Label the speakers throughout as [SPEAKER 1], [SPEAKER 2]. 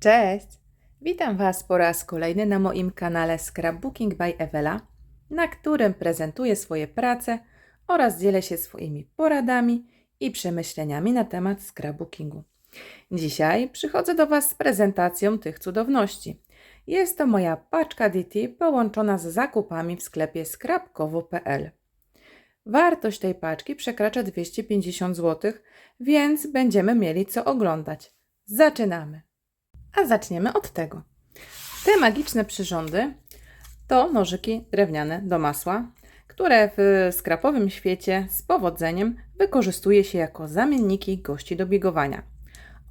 [SPEAKER 1] Cześć! Witam Was po raz kolejny na moim kanale Scrapbooking by Ewela, na którym prezentuję swoje prace oraz dzielę się swoimi poradami i przemyśleniami na temat scrapbookingu. Dzisiaj przychodzę do Was z prezentacją tych cudowności. Jest to moja paczka DT połączona z zakupami w sklepie scrapkowo.pl. Wartość tej paczki przekracza 250 zł, więc będziemy mieli co oglądać. Zaczynamy! A zaczniemy od tego. Te magiczne przyrządy to nożyki drewniane do masła, które w skrapowym świecie z powodzeniem wykorzystuje się jako zamienniki gości do biegowania.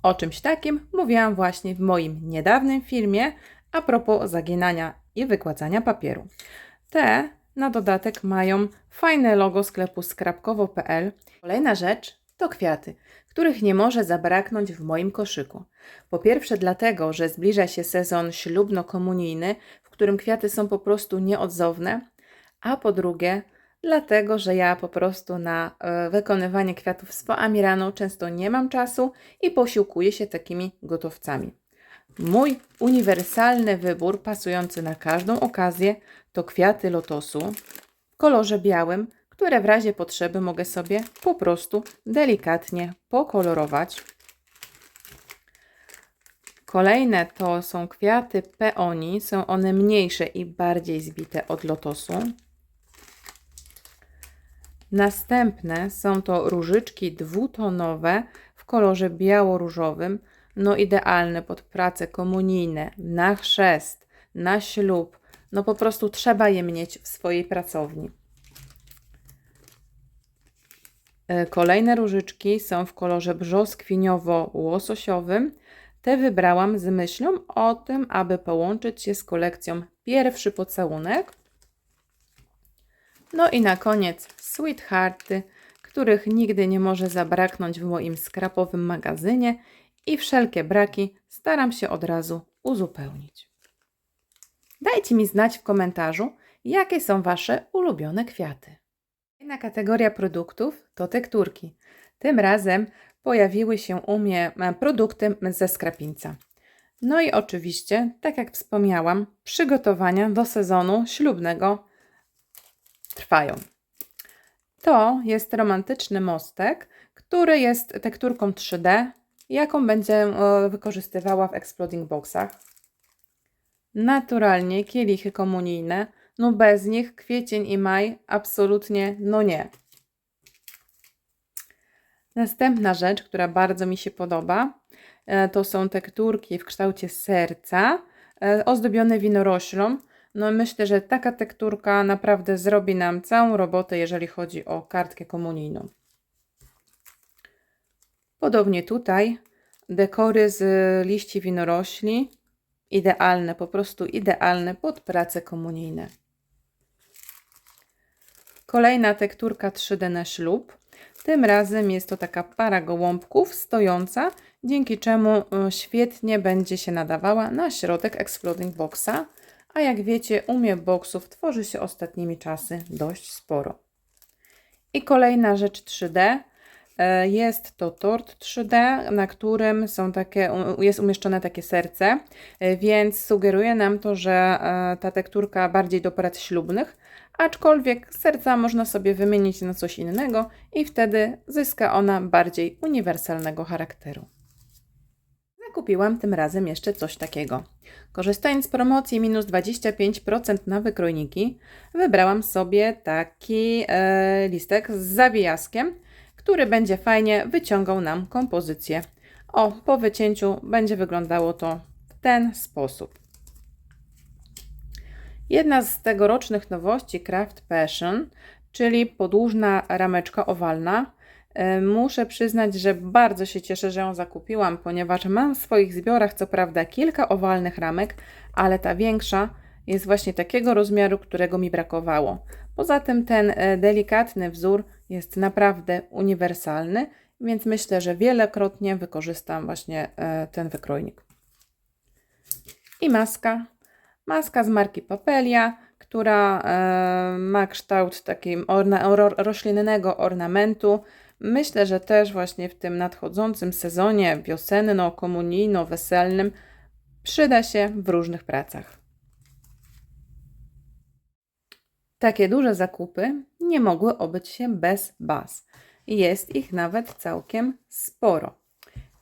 [SPEAKER 1] O czymś takim mówiłam właśnie w moim niedawnym filmie a propos zaginania i wykładania papieru. Te na dodatek mają fajne logo sklepu skrapkowo.pl. Kolejna rzecz to kwiaty, których nie może zabraknąć w moim koszyku. Po pierwsze dlatego, że zbliża się sezon ślubno-komunijny, w którym kwiaty są po prostu nieodzowne, a po drugie dlatego, że ja po prostu na e, wykonywanie kwiatów z foami rano często nie mam czasu i posiłkuję się takimi gotowcami. Mój uniwersalny wybór, pasujący na każdą okazję, to kwiaty lotosu w kolorze białym, które w razie potrzeby mogę sobie po prostu delikatnie pokolorować. Kolejne to są kwiaty peoni. Są one mniejsze i bardziej zbite od lotosu. Następne są to różyczki dwutonowe w kolorze biało-różowym. No idealne pod prace komunijne, na chrzest, na ślub. No po prostu trzeba je mieć w swojej pracowni. E, kolejne różyczki są w kolorze brzoskwiniowo-łososiowym. Te wybrałam z myślą o tym, aby połączyć się z kolekcją Pierwszy Pocałunek. No i na koniec Sweethearty, których nigdy nie może zabraknąć w moim skrapowym magazynie i wszelkie braki staram się od razu uzupełnić. Dajcie mi znać w komentarzu, jakie są Wasze ulubione kwiaty. Kolejna kategoria produktów to tekturki. Tym razem pojawiły się u mnie e, produkty ze skrapińca. No i oczywiście, tak jak wspomniałam, przygotowania do sezonu ślubnego trwają. To jest romantyczny mostek, który jest tekturką 3D, jaką będę e, wykorzystywała w Exploding Boxach. Naturalnie kielichy komunijne, no bez nich kwiecień i maj absolutnie no nie. Następna rzecz, która bardzo mi się podoba, e, to są tekturki w kształcie serca, e, ozdobione winoroślą. No myślę, że taka tekturka naprawdę zrobi nam całą robotę, jeżeli chodzi o kartkę komunijną. Podobnie tutaj dekory z liści winorośli, idealne, po prostu idealne pod prace komunijne. Kolejna tekturka 3D na ślub. Tym razem jest to taka para gołąbków stojąca, dzięki czemu e, świetnie będzie się nadawała na środek Exploding Boxa. A jak wiecie, u mnie boxów tworzy się ostatnimi czasy dość sporo. I kolejna rzecz 3D. E, jest to tort 3D, na którym są takie, jest umieszczone takie serce, e, więc sugeruje nam to, że ta tekturka bardziej do prac ślubnych, aczkolwiek serca można sobie wymienić na coś innego i wtedy zyska ona bardziej uniwersalnego charakteru. Zakupiłam tym razem jeszcze coś takiego. Korzystając z promocji minus 25% na wykrojniki, wybrałam sobie taki e, listek z zawijaskiem, który będzie fajnie wyciągał nam kompozycję. O, po wycięciu będzie wyglądało to w ten sposób. Jedna z tegorocznych nowości Craft Passion, czyli podłużna rameczka owalna. E, muszę przyznać, że bardzo się cieszę, że ją zakupiłam, ponieważ mam w swoich zbiorach co prawda kilka owalnych ramek, ale ta większa jest właśnie takiego rozmiaru, którego mi brakowało. Poza tym ten e, delikatny wzór jest naprawdę uniwersalny, więc myślę, że wielokrotnie wykorzystam właśnie e, ten wykrojnik. I maska Maska z marki Papelia, która e, ma kształt takiego orna, roślinnego ornamentu. Myślę, że też właśnie w tym nadchodzącym sezonie wiosenno-komunijno-weselnym Przyda się w różnych pracach. Takie duże zakupy nie mogły obyć się bez baz. Jest ich nawet całkiem sporo.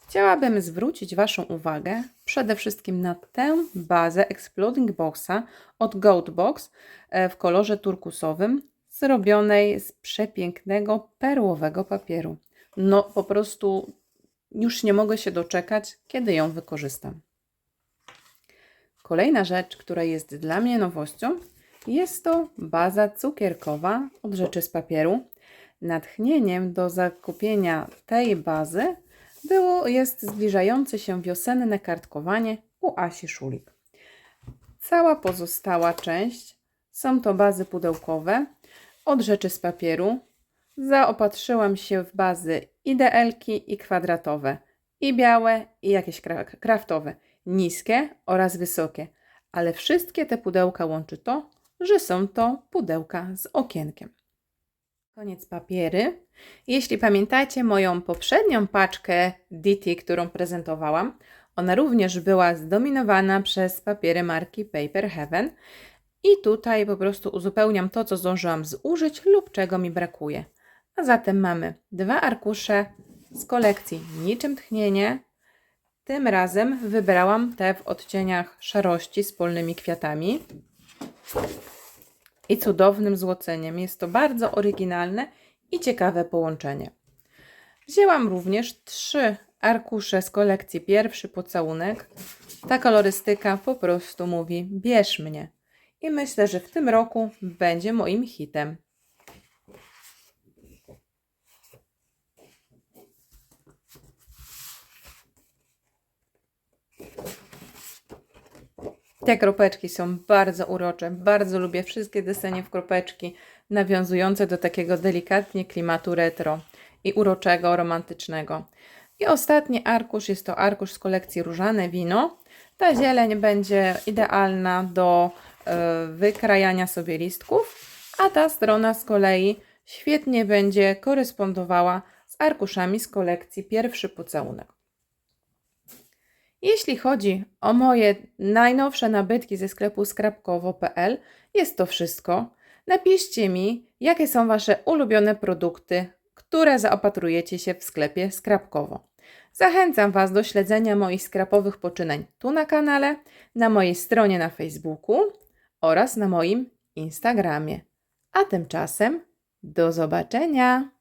[SPEAKER 1] Chciałabym zwrócić Waszą uwagę przede wszystkim na tę bazę Exploding Boxa od Goatbox e, w kolorze turkusowym, zrobionej z przepięknego perłowego papieru. No po prostu już nie mogę się doczekać, kiedy ją wykorzystam. Kolejna rzecz, która jest dla mnie nowością, jest to baza cukierkowa od rzeczy z papieru. Natchnieniem do zakupienia tej bazy było jest zbliżające się wiosenne kartkowanie u Asi Szulik. Cała pozostała część są to bazy pudełkowe od rzeczy z papieru. Zaopatrzyłam się w bazy ideelki i kwadratowe, i białe, i jakieś kra- kraftowe, niskie oraz wysokie. Ale wszystkie te pudełka łączy to, że są to pudełka z okienkiem. Koniec papiery. Jeśli pamiętacie moją poprzednią paczkę DT, którą prezentowałam, ona również była zdominowana przez papiery marki Paper Heaven. I tutaj po prostu uzupełniam to, co zdążyłam zużyć lub czego mi brakuje. A zatem mamy dwa arkusze z kolekcji Niczym Tchnienie. Tym razem wybrałam te w odcieniach szarości z polnymi kwiatami i cudownym złoceniem. Jest to bardzo oryginalne i ciekawe połączenie. Wzięłam również trzy arkusze z kolekcji Pierwszy Pocałunek. Ta kolorystyka po prostu mówi bierz mnie. I myślę, że w tym roku będzie moim hitem. Te kropeczki są bardzo urocze. Bardzo lubię wszystkie desenie w kropeczki, nawiązujące do takiego delikatnie klimatu retro i uroczego, romantycznego. I ostatni arkusz jest to arkusz z kolekcji Różane Wino. Ta zieleń będzie idealna do e, wykrajania sobie listków, a ta strona z kolei świetnie będzie korespondowała z arkuszami z kolekcji Pierwszy Pocałunek. Jeśli chodzi o moje najnowsze nabytki ze sklepu skrapkowo.pl, jest to wszystko. Napiszcie mi, jakie są Wasze ulubione produkty, które zaopatrujecie się w sklepie skrapkowo. Zachęcam Was do śledzenia moich skrapowych poczynań tu na kanale, na mojej stronie na Facebooku oraz na moim Instagramie. A tymczasem do zobaczenia!